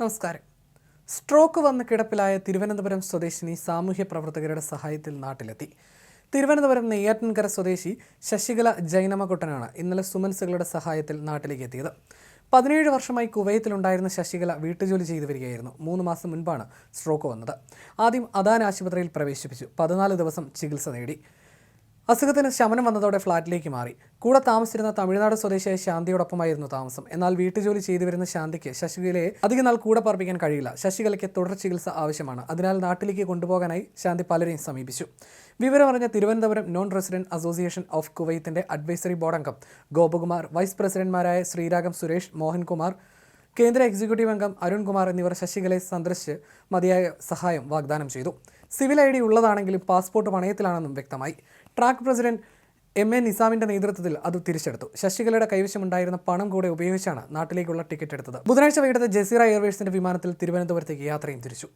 നമസ്കാരം. സ്ട്രോക്ക് വന്ന് കിടപ്പിലായ തിരുവനന്തപുരം സ്വദേശിനി സാമൂഹ്യ പ്രവർത്തകരുടെ സഹായത്തിൽ നാട്ടിലെത്തി. തിരുവനന്തപുരം നെയ്യാറ്റിൻകര സ്വദേശി ശശികല ജൈനമകുട്ടനാണ് ഇന്നലെ സുമൻസുകളുടെ സഹായത്തിൽ നാട്ടിലേക്ക് എത്തിയത് പതിനേഴ് വർഷമായി കുവൈത്തിലുണ്ടായിരുന്ന ശശികല വീട്ടുജോലി ചെയ്തു വരികയായിരുന്നു. മൂന്ന് മാസം മുൻപാണ് സ്ട്രോക്ക് വന്നത്. ആദ്യം അദാൻ ആശുപത്രിയിൽ പ്രവേശിപ്പിച്ചു. പതിനാല് ദിവസം ചികിത്സ നേടി. അസുഖത്തിന് ശമനം വന്നതോടെ ഫ്ളാറ്റിലേക്ക് മാറി. കൂടെ താമസിച്ചിരുന്ന തമിഴ്നാട് സ്വദേശിയായ ശാന്തിയോടൊപ്പമായിരുന്നു താമസം. എന്നാൽ വീട്ടുജോലി ചെയ്തു വരുന്ന ശാന്തിക്ക് ശശികലയെ അധികം നാൾ കൂടെ പറപ്പിക്കാൻ കഴിയില്ല. ശശികലയ്ക്ക് തുടർ ചികിത്സ ആവശ്യമാണ്. അതിനാൽ നാട്ടിലേക്ക് കൊണ്ടുപോകാനായി ശാന്തി പലരെയും സമീപിച്ചു. വിവരമറിഞ്ഞ Thiruvananthapuram non resident association of കുവൈത്തിന്റെ advisory board അംഗം ഗോപകുമാർ വൈസ് പ്രസിഡന്റ്മാരായ ശ്രീരാഗം സുരേഷ് മോഹൻകുമാർ കേന്ദ്ര എക്സിക്യൂട്ടീവ് അംഗം അരുൺകുമാർ എന്നിവർ ശശികലയെ സന്ദർശിച്ച് മതിയായ സഹായം വാഗ്ദാനം ചെയ്തു. സിവിൽ ഐ ഡി ഉള്ളതാണെങ്കിലും പാസ്പോർട്ട് പണയത്തിലാണെന്നും വ്യക്തമായി. ട്രാക്ക് പ്രസിഡന്റ് എം എ നിസാമിന്റെ നേതൃത്വത്തിൽ അത് തിരിച്ചെടുത്തു. ശശികലയുടെ കൈവശമുണ്ടായിരുന്ന പണം കൂടെ ഉപയോഗിച്ചാണ് നാട്ടിലേക്കുള്ള ടിക്കറ്റ് എടുത്തത്. ബുധനാഴ്ച വൈകിട്ട് ജസീറ എയർവേസിന്റെ വിമാനത്തിൽ തിരുവനന്തപുരത്തേക്ക് യാത്രയും തിരിച്ചു.